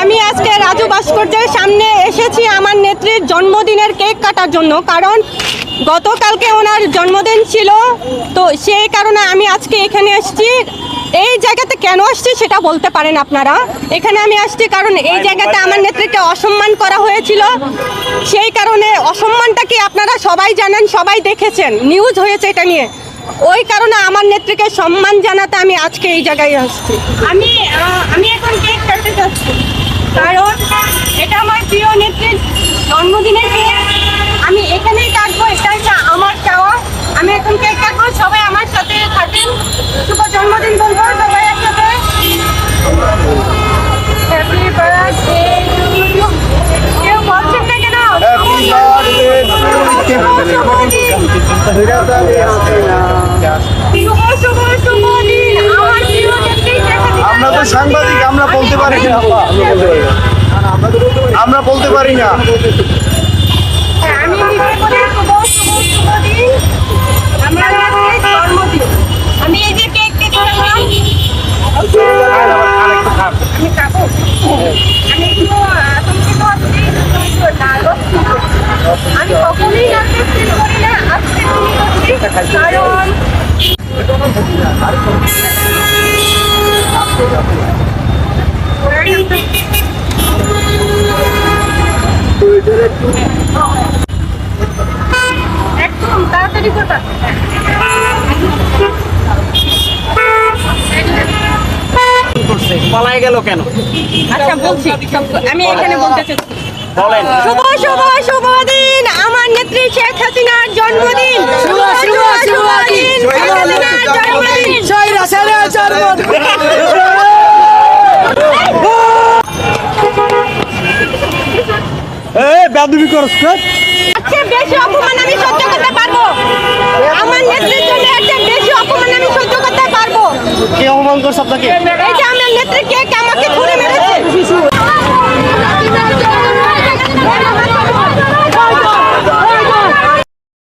আমি আজকে রাজু ভাস্কর্যের সামনে এসেছি আমার নেত্রীর জন্মদিনের কেক কাটার জন্য, কারণ গতকালকে ওনার জন্মদিন ছিল, তো সেই কারণে আমি আজকে এখানে এসেছি। এই জায়গাতে কেন আসছি সেটা বলতে পারেন আপনারা। এখানে আমি আসছি কারণ এই জায়গাতে আমার নেত্রীকে অসম্মান করা হয়েছিল। সেই কারণে অসম্মানটা কি আপনারা সবাই জানেন, সবাই দেখেছেন, নিউজ হয়েছে এটা নিয়ে। ওই কারণে আমার নেত্রীকে সম্মান জানাতে আমি আজকে এই জায়গায় আসছি। আমি আমি এখন কেক কাটতে যাচ্ছি। কারণ এটা আমার প্রিয় নেত্রীর জন্মদিনের কেক আমি এখানেই কাটবো এটা হচ্ছে আমার চাওয়া। আমি এখন কেক কাটবো, সবাই আমার সাথে থাকেন। শুভ জন্মদিন বলব আমার তো সাংবাদিক আমরা বলতে পারি না। আমরা বলতে পারি না হ্যাঁ, আমি নিজে বলি শুভ শুভ শুভ দিন আমার নেত্রীর জন্মদিন আমি এই যে কেক কেটে ফেললাম আমি খাব আমি একটু আতঙ্কিত আছি একটু নার্ভাস আমি কখনোই নার্ভাস ফিল করি না আজকে ফিল করছি কারণ একদম তাড়াতাড়ি করবা পালায় গেল কেন? আচ্ছা বলছি। আমি এখানে বলতে চাচ্ছি বলেন। শুভ শুভ শুভ দিন। আমার নেত্রী শেখ হাসিনার জন্মদিন শুভ শুভ শুভ দিন শেখ হাসিনার জন্মদিন বেদবি করছ আজকে বেশি অপমান আমি সহ্য করতে পারব। আমার নেত্রীর জন্য একটা বেশি অপমান আমি সহ্য করতে পারব। কে অপমান করছে আপনাকে? এই যে আমার নেত্রী কে আমাকে ধরে আমার